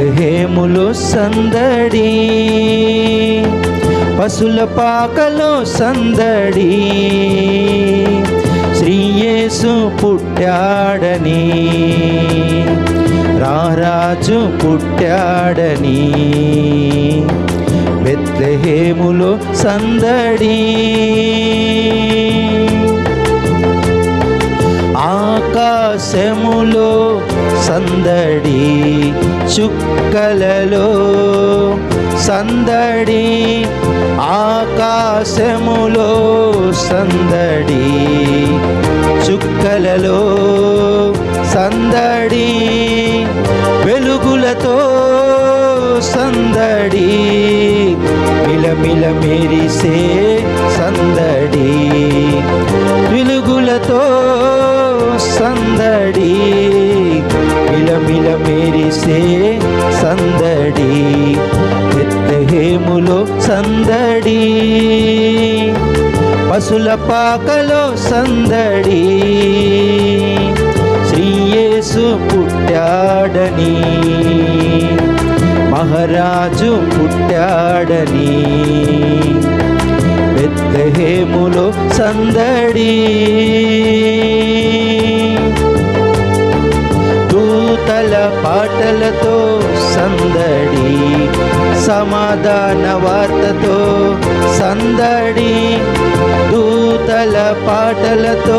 బెత్లహేములో సందడి పశుల పాకలో సందడి శ్రీయేసు పుట్టాడని రారాజు పుట్టాడని బెత్లహేములో సందడి. ఆకాశములో సందడి చుక్కలలో సందడి ఆకాశములో సందడి చుక్కలలో సందడి వెలుగులతో సందడి మిలమిల మెరిసే చేసే సందడి బెత్లెహేములో సందడి పశుల పాకలో సందడి. శ్రీయేసు పుట్టాడని మహారాజు పుట్టాడని బెత్లెహేములో సందడి. దూతల పాటలతో సందడి సమాధాన వార్తతో సందడి దూతల పాటలతో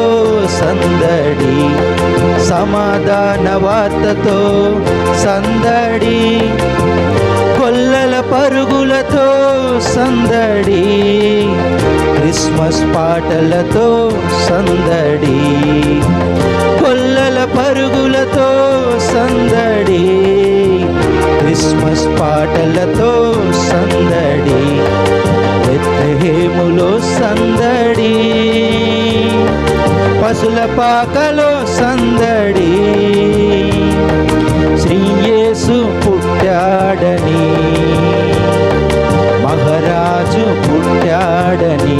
సందడి సమాధాన వార్తతో సందడి కొల్లల పరుగులతో సందడి క్రిస్మస్ పాటలతో సందడి. పాటలతో సందడి బెత్లెహేములో సందడి పశుల పాకలో సందడి శ్రీయేసు పుట్టాడని మహారాజు పుట్టాడని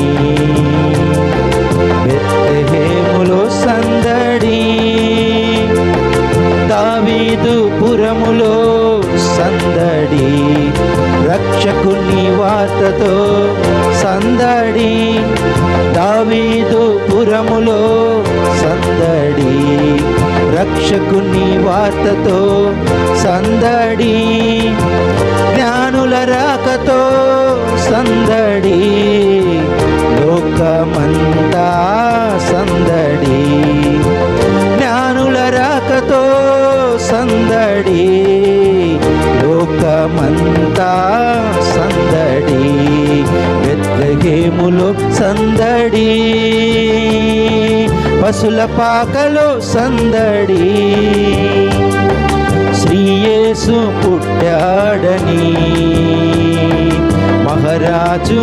బెత్లెహేములో సందడి దావీదు పురములో సందడి రక్షకుని వార్తతో సందడి. దావీదు పురములో సందడి. రక్షకుని వార్తతో సందడి. జ్ఞానుల రాకతో సందడి. లోకమంతా సందడి. జ్ఞానుల రాకతో సందడి. బెత్లహేములో సందడి పశుల పాకలో సందడి. శ్రీయేసు పుట్టాడని మహారాజు